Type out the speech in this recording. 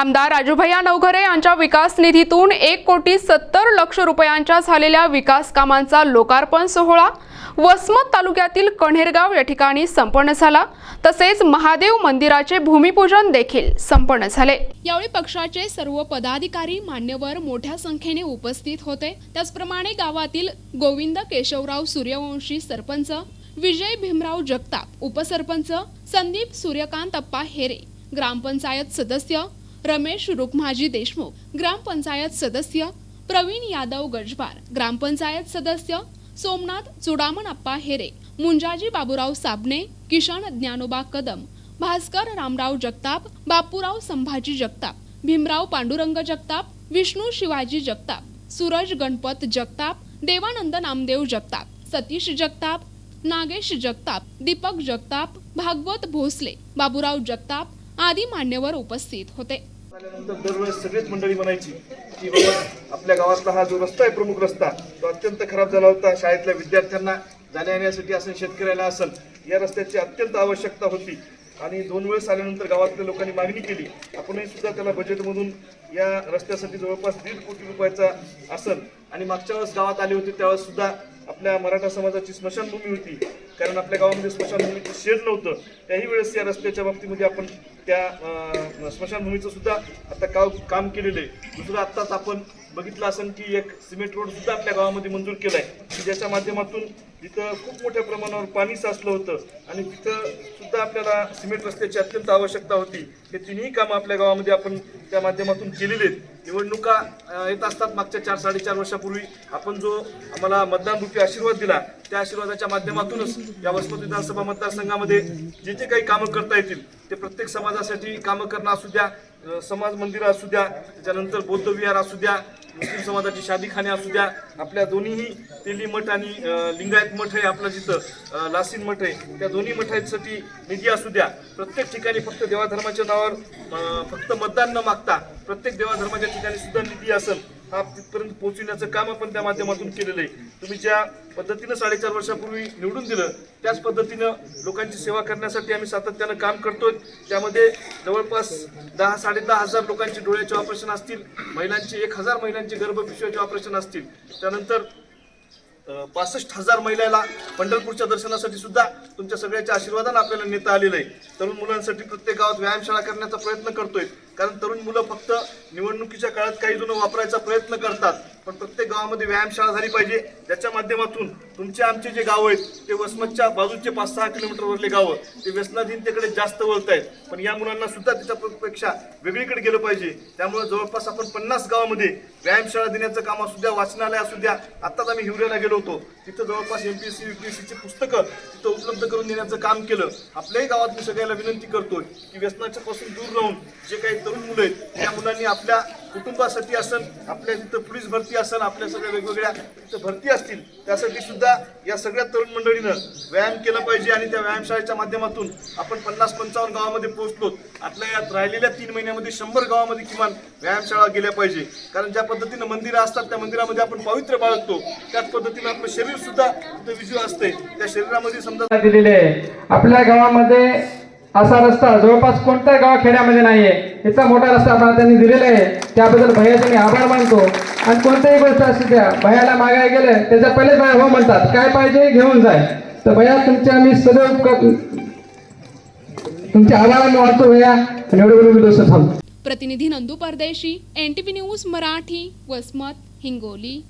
आमदार राजूभैया नवघरे यांच्या विकास निधीतून एक कोटी सत्तर लक्ष रुपयांच्या झालेल्या विकास कामांचा लोकार्पण सोहळा वसमत तालुक्यातील कण्हेरगाव या ठिकाणी संपन्न झाला. तसेच महादेव मंदिराचे भूमिपूजन देखील संपन्न झाले. यावेळी पक्षाचे सर्व पदाधिकारी मान्यवर मोठ्या संख्येने उपस्थित होते. त्याचप्रमाणे गावातील गोविंद केशवराव सूर्यवंशी सरपंच विजय भीमराव जगताप उपसरपंच संदीप सूर्यकांत अप्पा हेरे ग्रामपंचायत सदस्य रमेश रुक्माजी देशमुख ग्रामपंचायत सदस्य प्रवीण यादव गजबार ग्रामपंचायत सदस्य सोमनाथ चुडामण अप्पा हेरे मुंजाजी बाबूराव साबणे किशन ज्ञानोबा कदम भास्कर रामराव जगताप बापूराव संभाजी जगताप भीमराव पांडुरंग जगताप विष्णू शिवाजी जगताप सूरज गणपत जगताप देवानंद नामदेव जगताप सतीश जगताप नागेश जगताप दीपक जगताप भागवत भोसले बाबूराव जगताप आदी मान्यवर उपस्थित होते. झाल्यानंतर दरवेळेस सगळीच मंडळी म्हणायची की बाबा आपल्या गावातला हा जो रस्ता आहे प्रमुख रस्ता तो अत्यंत खराब झाला होता. शाळेतल्या विद्यार्थ्यांना जाण्या येण्यासाठी असेल शेतकऱ्याला असेल या रस्त्याची अत्यंत आवश्यकता होती. आणि दोन वेळेस आल्यानंतर गावातल्या लोकांनी मागणी केली. आपणही सुद्धा त्याला बजेटमधून या रस्त्यासाठी जवळपास दीड कोटी रुपयाचा असेल. आणि मागच्या वेळेस गावात आले होते त्यावेळेस सुद्धा आपल्या मराठा समाजाची स्मशानभूमी होती. कारण आपल्या गावामध्ये स्मशानभूमीचं शेड नव्हतं. त्याही वेळेस या रस्त्याच्या बाबतीमध्ये आपण त्या स्मशानभूमीचं सुद्धा आता काम काम केलेलं आहे. दुसरं आत्ताच आपण बघितलं असेल की एक सिमेंट रोड सुद्धा आपल्या गावामध्ये मंजूर केलाय. की ज्याच्या माध्यमातून तिथं खूप मोठ्या प्रमाणावर पाणी साचलं होतं आणि तिथं सुद्धा आपल्याला सिमेंट रस्त्याची अत्यंत आवश्यकता होती. हे तिन्ही कामं आपल्या गावामध्ये आपण त्या माध्यमातून केलेली आहेत. निवडणुका येत असतात मागच्या चार साडेचार वर्षापूर्वी. आपण जो आम्हाला मतदान रूपी आशीर्वाद दिला त्या आशीर्वादाच्या माध्यमातूनच या वसमत विधानसभा मतदारसंघामध्ये जे जे काही कामं करता येतील ते प्रत्येक समाजात समाजासाठी कामं करणं असू द्या. समाज मंदिरं असू द्या त्याच्यानंतर बौद्ध विहार असू द्या मुस्लिम समाजाची शादीखाने असू द्या आपल्या दोन्हीही तेली मठ आणि लिंगायत मठ आहे आपलं जिथं लासीन मठ आहे त्या दोन्ही मठांसाठी निधी असू द्या. प्रत्येक ठिकाणी फक्त देवाधर्माच्या नावावर फक्त मतदान न मागता प्रत्येक देवाधर्माच्या ठिकाणी सुद्धा निधी असेल हा तिथपर्यंत पोहोचविण्याचं काम आपण त्या माध्यमातून केलेलं आहे. तुम्ही ज्या पद्धतीनं साडेचार वर्षापूर्वी निवडून दिलं त्याच पद्धतीनं लोकांची सेवा करण्यासाठी आम्ही सातत्यानं काम करतोय. त्यामध्ये जवळपास दहा साडे दहा हजार लोकांचे डोळ्याचे ऑपरेशन असतील महिलांचे एक हजार महिलांचे गर्भपिशव्याचे ऑपरेशन असतील. त्यानंतर पासष्ट हजार महिलाला पंढरपूरच्या दर्शनासाठी सुद्धा तुमच्या सगळ्याच्या आशीर्वादानं आपल्याला नेता आलेलं आहे. तरुण मुलांसाठी प्रत्येक गावात व्यायामशाळा करण्याचा प्रयत्न करतोय. कारण तरुण मुलं फक्त निवडणुकीच्या काळात काही जुनं वापरायचा प्रयत्न करतात. पण प्रत्येक गावामध्ये व्यायामशाळा झाली पाहिजे. त्याच्या माध्यमातून तुमचे आमचे जे गाव आहेत ते वसमतच्या बाजूचे पाच सहा किलोमीटरवरले गावं ते व्यसनाधीनतेकडे जास्त वळत आहेत पण या मुलांना सुद्धा त्याच्यापेक्षा वेगळीकडे गेलं पाहिजे. त्यामुळे जवळपास आपण पन्नास गावामध्ये व्यायामशाळा देण्याचं काम असू द्या वाचनालय असू द्या आत्ताच आम्ही हिवऱ्याला गेलो होतो. तिथं जवळपास A P S C U P S सीची पुस्तकं तिथं उपलब्ध करून देण्याचं काम केलं. आपल्याही गावात मी सगळ्याला विनंती करतोय की व्यसनाच्या पासून दूर राहून जे काही तरुण मुलं आहेत त्या मुलांनी आपल्या कुटुंबासाठी असन आपल्या तिथं पोलीस भरती असन आपल्या सगळ्या वेगवेगळ्या तिथं भरती असतील त्यासाठी सुद्धा या सगळ्या तरुण मंडळीनं व्यायाम केला पाहिजे आणि त्या व्यायामशाळेच्या माध्यमातून आपण पन्नास पंचावन्न गावामध्ये पोहोचलो. आपल्या यात राहिलेल्या तीन महिन्यामध्ये शंभर गावामध्ये किमान व्यायामशाळा गेल्या पाहिजे. कारण ज्या पद्धतीनं मंदिरं असतात त्या मंदिरामध्ये आपण पवित्र बाळगतो. त्याच पद्धतीनं आपलं शरीर सुद्धा तिथं विजू असते. त्या शरीरामध्ये समजा दिलेले आहे. आपल्या गावामध्ये असा रस्ता जवळपास कोणत्या गाव खेड्यामध्ये नाहीये. इतका मोठा रस्ता आपल्याला त्यांनी दिलेला आहे. त्याबद्दल भैयाचे मी आभार मानतो. आणि कोणत्याही गोष्ट असू द्या भैयाला मागायला गेले त्याच्या पहिलेच भैया हो म्हणतात काय पाहिजे घेऊन जाय. तर भैया तुमच्या मी सदैव क- तुमचे आभार मी वाटतो भैया. आणि एवढं बोलून थांबतो. प्रतिनिधी Nandu Pardeshi N T V news Marathi Vasmat Hingoli.